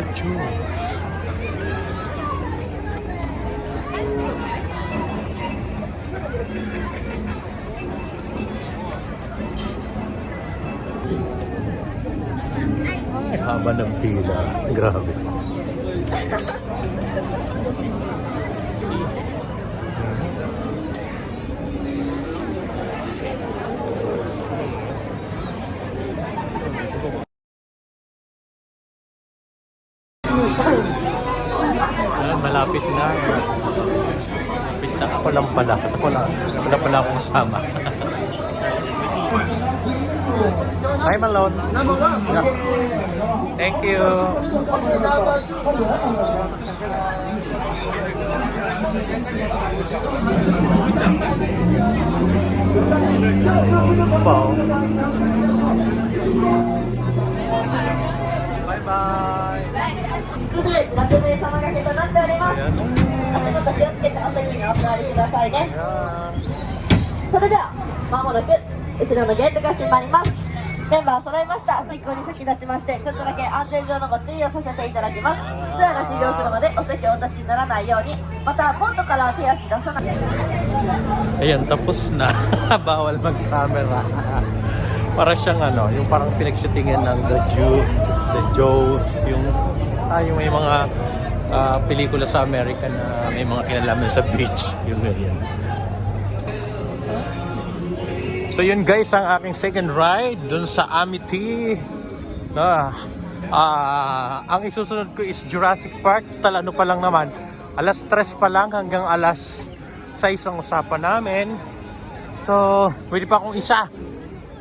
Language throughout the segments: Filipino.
Ay, haba ng pila. Grabe. pala. Ako lang. Wala pala akong kasama. Hi, Malone. Yeah. Thank you. Wow. Bye-bye. くずれラテメ様がけとなっております お座りくださいね。それではまもなく後ろのゲートが閉まります。メンバー揃いました。進行に先立ちましてちょっとだけ安全上のご注意をさせていただきます。ツアーが終了するまでお席をお立ちにならないように。またポントから手足出さない。Ayan, tapos na. Bawal mag-camera. Para siyang ano, yung parang pinagshootingan ng The Jew, The Joes, yung, ay, may mga ah, pelikula sa Amerika na may mga kinalaman sa beach. Yung ganyan. So yun guys, ang aking second ride dun sa Amity. Ah, ah, ang isusunod ko is Jurassic Park. Tal ano pa lang naman, alas 3 pa lang hanggang alas 6 ang usapan namin. So, pwede pa akong isa.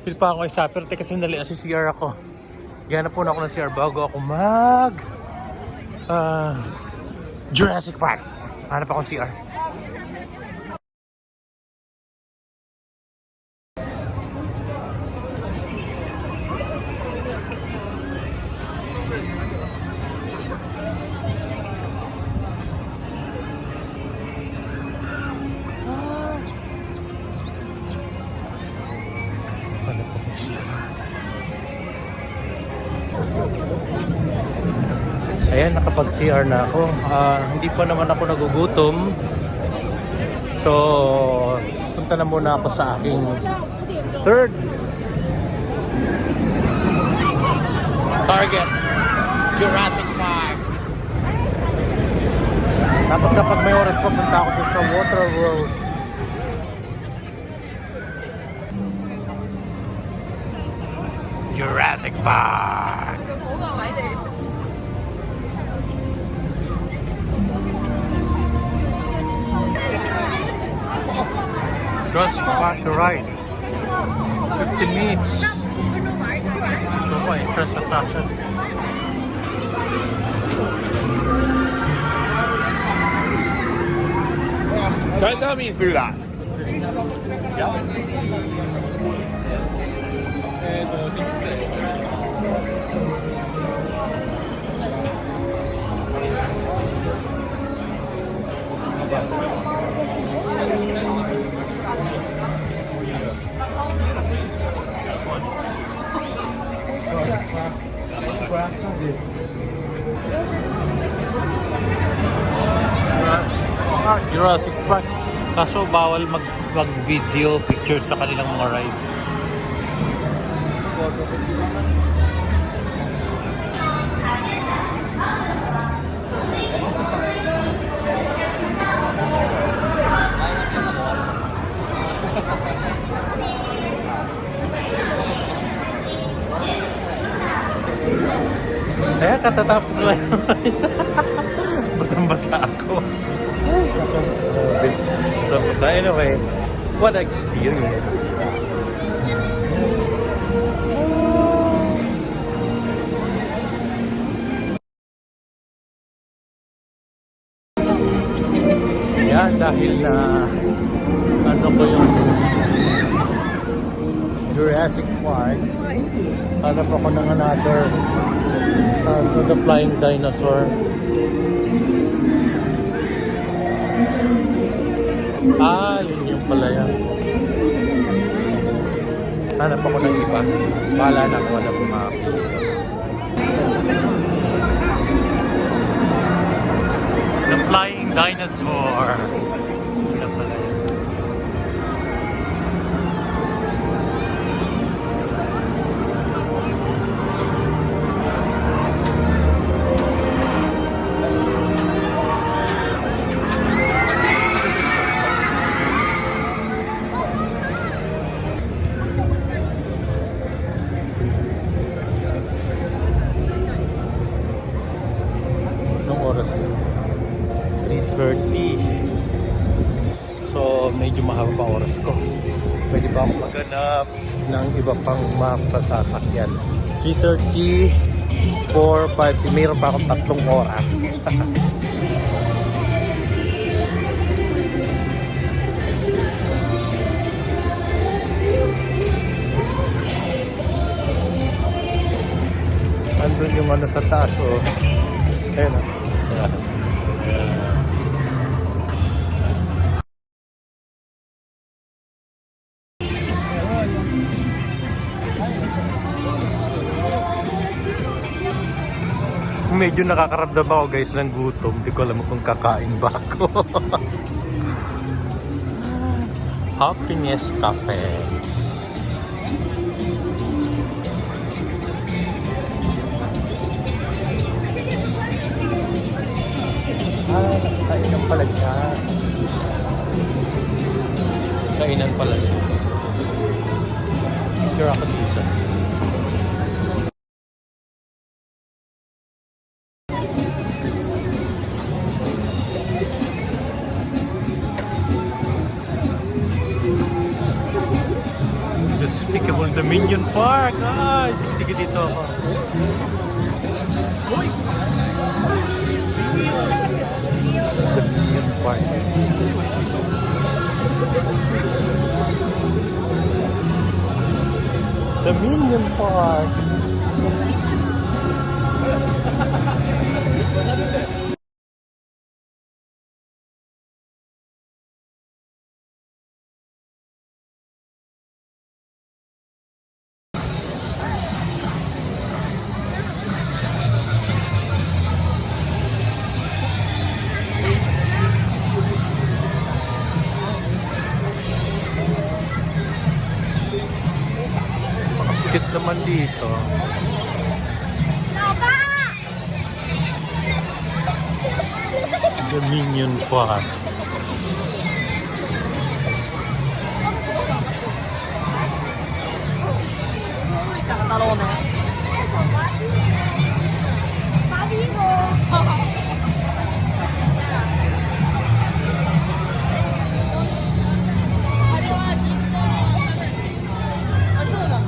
Pwede pa akong isa. Pero teka sandali, si CR ako. Ganap po na ako ng CR bago ako mag ah, Jurassic Park. Hanap akong CR. Ayan, nakapag-CR na ako. Ah, hindi pa naman ako nagugutom. So, punta na muna ako sa aking third target. Jurassic Park. Tapos kapag may oras pa, punta ako sa Water World. Jurassic Park. Jurassic Park ride. 50 minutes. Ito po, interest attraction. Don't tell me through that. Ah, Jurassic Park. Kaso bawal mag mag-video picture sa kanilang mga ride. Katatapos lang. Basang-basa ako. Tapos, anyway, what a experience. dinosaur. Ah, yun yung pala yan. Hanap ako ng iba. Bahala na kung alam mga The Flying Dinosaur. Medyo mahaba pa oras ko Pwede ba ako maghanap ng iba pang mapasasakyan 3.30 4, 5, mayroon pa akong tatlong oras Andun yung ano sa taas oh. Ayun ah. Medyo nakakaramdam ako guys ng gutom. Hindi ko alam kung kakain ba ako. Happiness Cafe. Ah, kainan pala siya. Kainan pala siya. Picture ako dito. Uy! Dominion Park. Dominion Park. Dominion Park.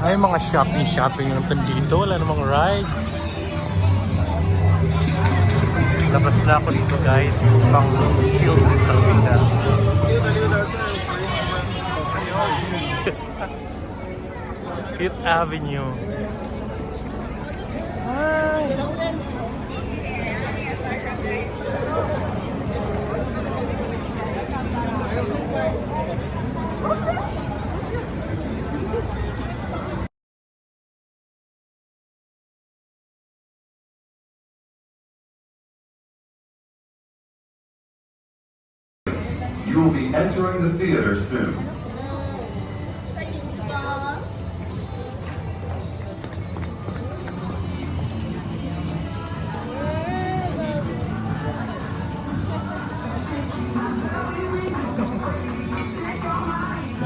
Ay, mga shopping-shopping lang dito. Wala namang ride. Labas na ako dito guys. Pang children talaga siya. Fifth Avenue. You will be entering the theater soon.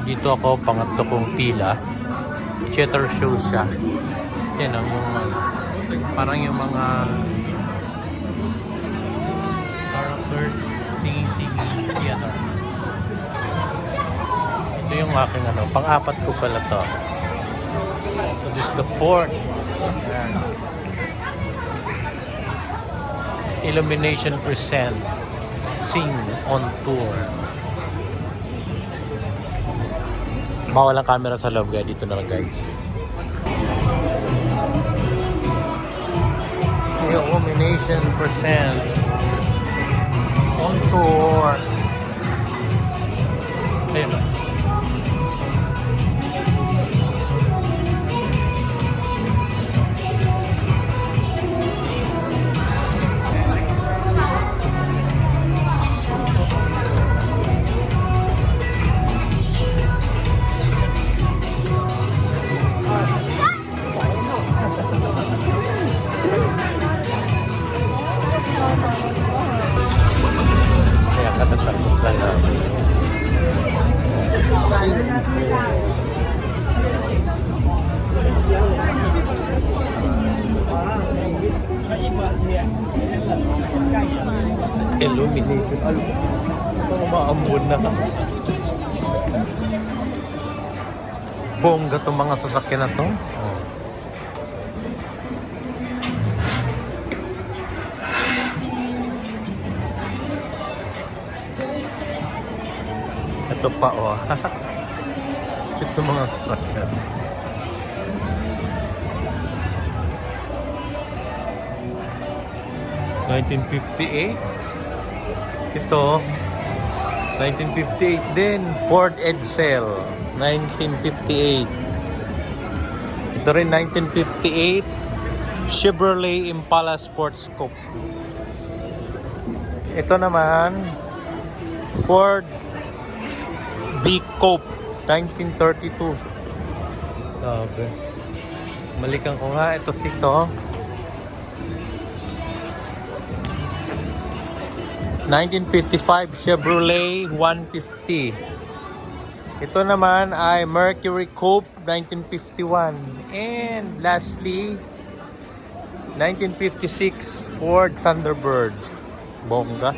Dito ako, pangatlo kong pila. Theater show siya. Yan ang yung parang yung mga characters, singing-singing yung aking ano, pang-apat ko pala to. So this is the. Ayan. Illumination Present Sing on Tour. Bawal ang camera sa loob kaya dito na lang guys. Illumination Present on Tour. Ayun. Illumination. Alam mo, umaambon na ka. Bongga itong mga sasakyan na to. Ito pa oh. Ito mga sasakyan. ...1958. Ito, 1958 din. Ford Edsel, 1958. Ito rin 1958. Chevrolet Impala Sports Coupe. Ito naman, Ford B Coupe, 1932. Sabi. Malikan ko nga, ito si to. 1955 Chevrolet 150. Ito naman ay Mercury Coupe 1951. And lastly, 1956 Ford Thunderbird. Bongga.